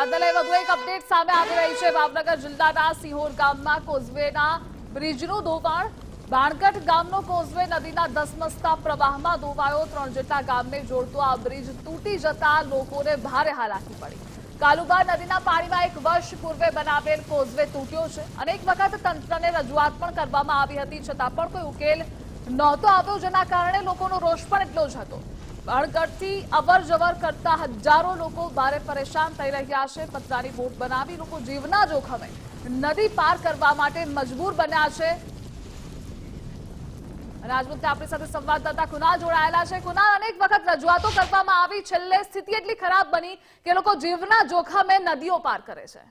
આદલે વધુ એક અપડેટ સામે આવી રહી છે. ભાવનગર જિલ્લાના સિહોર ગામમાં કોઝવેના બ્રિજનું ધોવાણ બાણગઢ ગામનો કોઝવે નદીના ધસમસતા પ્રવાહમાં ધોવાયો ત્રણ જેટલા ગામને જોડતો આ બ્રિજ તૂટી જતા લોકોને ભારે હાલાકી પડી. કાલુબા નદીના પાણીમાં એક વર્ષ પૂર્વે બનાવેલ કોઝવે તૂટ્યો છે. અનેક વખત તંત્રને રજૂઆત પણ કરવામાં આવી હતી. છતાં પણ કોઈ ઉકેલ નહોતો આવ્યો, જેના કારણે લોકોનો રોષ પણ એટલો જ હતો. બાળગઢથી અવર જવર કરતા હજારો લોકો ભારે પરેશાન થઈ રહ્યા છે. પતરાની બોટ બનાવી લોકો જીવના જોખમે. નદી પાર કરવા માટે મજબૂર બન્યા છે. અને આજ મુદ્દે આપણી સાથે સંવાદદાતા કુનાલ જોડાયેલા છે. કુનાલ અનેક વખત રજૂઆતો કરવામાં આવી. છેલ્લે સ્થિતિ એટલી ખરાબ બની કે લોકો જીવના જોખમે નદીઓ પાર કરે છે.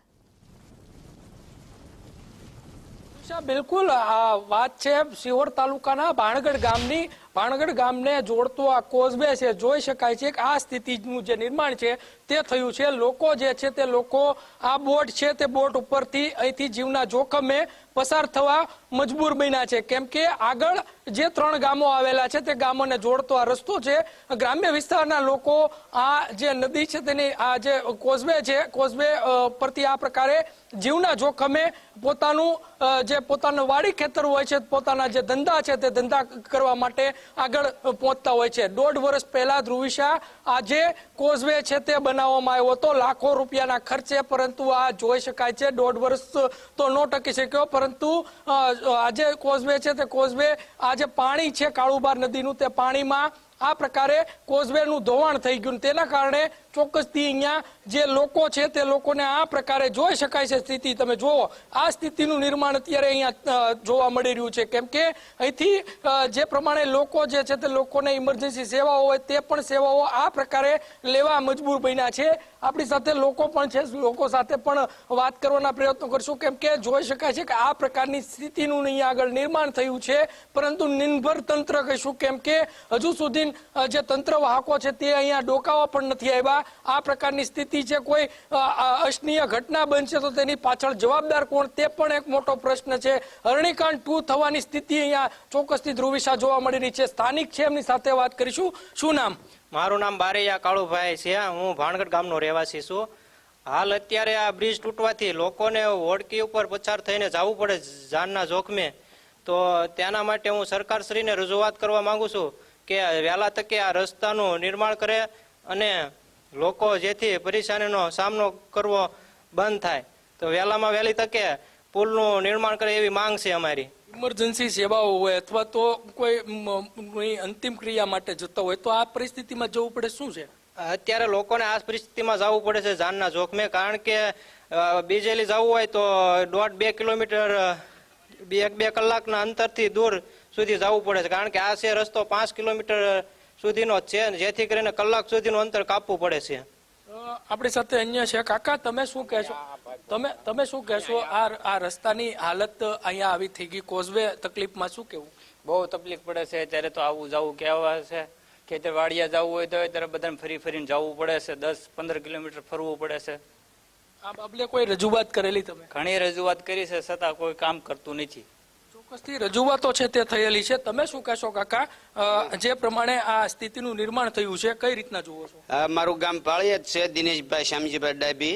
બિલકુલ વાત છે સિહોર તાલુકાના ભાણગઢ ગામની. ભાણગઢ ગામને જોડતો આ કોઝવે છે, જોઈ શકાય છે કે આ સ્થિતિનું જે નિર્માણ છે, તે થયું છે. લોકો જે છે તે લોકો આ બોટ છે તે બોટ ઉપરથી અહીંથી જીવના જોખમે પસાર થવા મજબૂર બન્યા છે. કેમ કે આગળ જે ત્રણ ગામો આવેલા છે, તે ગામોને જોડતો આ રસ્તો છે. ગ્રામ્ય વિસ્તારના લોકો આ જે નદી છે તેની આ જે કોઝવે છે, કોઝવે પરથી આ પ્રકારે જીવના જોખમે પોતાનું જે પોતાનું વાડી ખેતર હોય છે, પોતાના જે ધંધા છે તે ધંધા કરવા માટે આગળ પહોંચતા હોય છે. દોઢ વર્ષ પહેલા ધ્રુવિશા આ જે કોઝવે છે તે બનાવવામાં આવ્યો હતો. લાખો રૂપિયાના ખર્ચે, પરંતુ આ જોઈ શકાય છે, દોઢ વર્ષ તો ન ટકી શક્યો, પરંતુ આજે કોઝવે છે તે કોઝવે આ જે પાણી છે, કાળુબાર નદીનું તે પાણીમાં આ પ્રકારે કોઝવેનું ધોવાણ થઈ ગયું તેના કારણે ચોક્કસથી અહીંયા જે લોકો છે તે લોકોને આ પ્રકારે જોઈ શકાય છે સ્થિતિ. તમે જુઓ, આ સ્થિતિનું નિર્માણ અત્યારે અહીંયા જોવા મળી રહ્યું છે. કેમ કે અહીંથી જે પ્રમાણે લોકો જે છે તે લોકોને ઇમરજન્સી સેવાઓ હોય તે પણ સેવાઓ આ પ્રકારે લેવા મજબૂર બન્યા છે. આપણી સાથે લોકો પણ છે. લોકો સાથે પણ વાત કરવાના પ્રયત્નો કરશું. કેમ કે જોઈ શકાય છે કે આ પ્રકારની સ્થિતિનું અહીંયા આગળ નિર્માણ થયું છે. પરંતુ નિર્ભર તંત્ર કહીશું, કેમ કે હજુ સુધી અ, જે તંત્ર વાહકો છે તે અહીંયા ડોકાવા પણ નથી આવ્યા. આ પ્રકારની સ્થિતિ છે કોઈ અશનીય ઘટના બનશે તો તેની પાછળ જવાબદાર કોણ તે પણ એક મોટો પ્રશ્ન છે. અરણીકાંડ ટુ થવાની સ્થિતિ અહીંયા ચોક્કસથી ધ્રુવિશા જોવા મળી રહી છે. સ્થાનિક છે એમની સાથે વાત કરીશું. શું નામ? મારું નામ બારૈયા કાળુભાઈ છે. હું ભાણગઢ ગામનો રહેવાસી છું. હાલ અત્યારે આ બ્રિજ તૂટવાથી લોકોને હોડકી ઉપર પછાર થઈને જવું પડે જાનના જોખમે. તો તેના માટે હું સરકારશ્રીને રજૂઆત કરવા માંગુ છું. કે વહેલા તકે આ રસ્તાનું નિર્માણ કરે અને લોકો જેથી પરેશાનીનો સામનો કરવો બંધ થાય. તો વહેલામાં વહેલી તકે પુલનું નિર્માણ કરે એવી માંગ છે અમારી. ઇમરજન્સી સેવાઓ હોય અથવા તો કોઈ અંતિમ ક્રિયા માટે જતો હોય તો આ પરિસ્થિતિમાં જવું પડે શું છે? અત્યારે લોકોને આ પરિસ્થિતિમાં જવું પડે છે જાનના જોખમે કારણ કે બીજેલી જવું હોય તો દોઢ બે કિલોમીટર બે એક બે કલાકના અંતરથી દૂર સુધી જવું પડે છે. કારણ કે આ છે રસ્તો પાંચ કિલોમીટર સુધીનો જ છે જેથી કરીને કલાક સુધીનું અંતર કાપવું પડે છે. આપણી સાથે અન્ય છે. કાકા તમે શું કહેશો? તમે તમે શું કહેશો? આ આ રસ્તાની હાલત અહીંયા આવી થઈ ગઈ. કોઝવે તકલીફમાં શું કેવું બહુ તકલીફ પડે છે. ત્યારે તો આવું જવું કેવા છે. ખેતર વાડિયા જવું હોય તો ત્યારે બધાને ફરી ફરીને જવું પડે છે. દસ પંદર કિલોમીટર ફરવું પડે છે. આ બાબલે કોઈ રજૂઆત કરેલી તમે? ઘણી રજૂઆત કરી છે છતાં કોઈ કામ કરતું નથી. ચોક્કસથી રજૂઆતો છે તે થયેલી છે. તમે શું કહેશો કાકા? જે પ્રમાણે આ સ્થિતિનું નિર્માણ થયું છે કઈ રીતના જુઓ છો? મારું ગામ પાળિયાદ છે દિનેશભાઈ શ્યામજીભાઈ ડાબી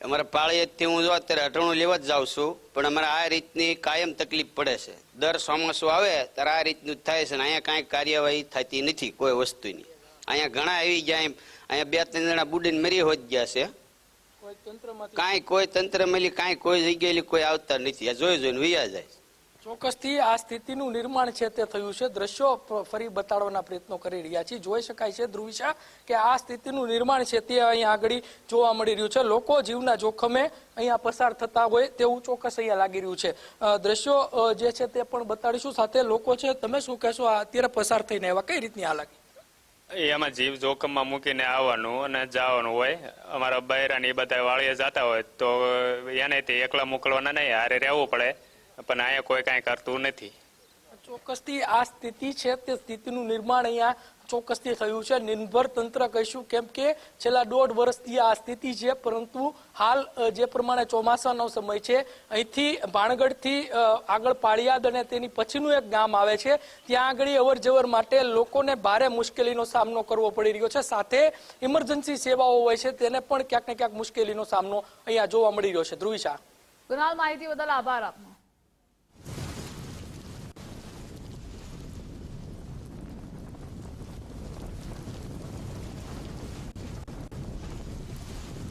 અમારા પાળિયાદથી હું જો અત્યારે અટણું લેવા જ જાઉં છું પણ અમારે આ રીતની કાયમ તકલીફ પડે છે. દર ચોમાસું આવે ત્યારે આ રીતનું થાય છે ને અહીંયા કાંઈ કાર્યવાહી થતી નથી કોઈ વસ્તુની. અહીંયા ઘણા આવી ગયા એમ અહીંયા બે ત્રણ જણા બુડીને મરી હોત ગયા છે. કોઈ કાંઈ કોઈ તંત્ર મળી કાંઈ કોઈ જગ્યાએ કોઈ આવતા નથી. જોઈ જોઈને વૈયા જાય. ચોક્કસથી આ સ્થિતિનું નિર્માણ છે તે થયું છે. દ્રશ્યો ફરી બતાડવાના પ્રયત્નો કરી રહ્યા છીએ. જોઈ શકાય છે ધ્રુવિશા કે આ સ્થિતિનું નિર્માણ છે તે અહીંયા આગળ જોવા મળી રહ્યું છે. લોકો જીવના જોખમે અહીંયા પસાર થતા હોય તેવું ચોક્કસ અહીંયા લાગી રહ્યું છે. દ્રશ્યો જે છે તે પણ બતાડીશું. સાથે લોકો છે તમે શું કહેશો? અત્યારે પસાર થઈને એવા કઈ રીતની હાલાકી એમાં જીવ જોખમમાં મૂકીને આવવાનું અને જવાનું હોય. અમારા બૈરા ને બધા વાળીએ જતા હોય તો એને તે એકલા મોકલવાના નહીં, હારે રહેવું પડે. પણ અહીંયા કોઈ કાંઈ કરતું નથી. ચોક્કસથી આ સ્થિતિ છે, તે સ્થિતિનું નિર્માણ અહીંયા ચોક્કસથી થયું છે. નિર્ભર તંત્ર કહીશું કેમ કે છેલ્લા દોઢ વર્ષથી આ સ્થિતિ છે, પરંતુ હાલ જે પ્રમાણે ચોમાસાનો સમય છે, અહીંથી ભાણગઢથી આગળ પાળિયાદ અને તેની પછીનું એક ગામ આવે છે. ત્યાં આગળ અવર જવર માટે લોકોને ભારે મુશ્કેલીનો સામનો કરવો પડી રહ્યો છે. સાથે ઇમરજન્સી સેવાઓ હોય છે, તેને પણ ક્યાંક ને ક્યાંક મુશ્કેલીનો સામનો અહીંયા જોવા મળી રહ્યો છે. ધ્રુવિશા. કુનાલ માહિતી બદલ આભાર આપનો.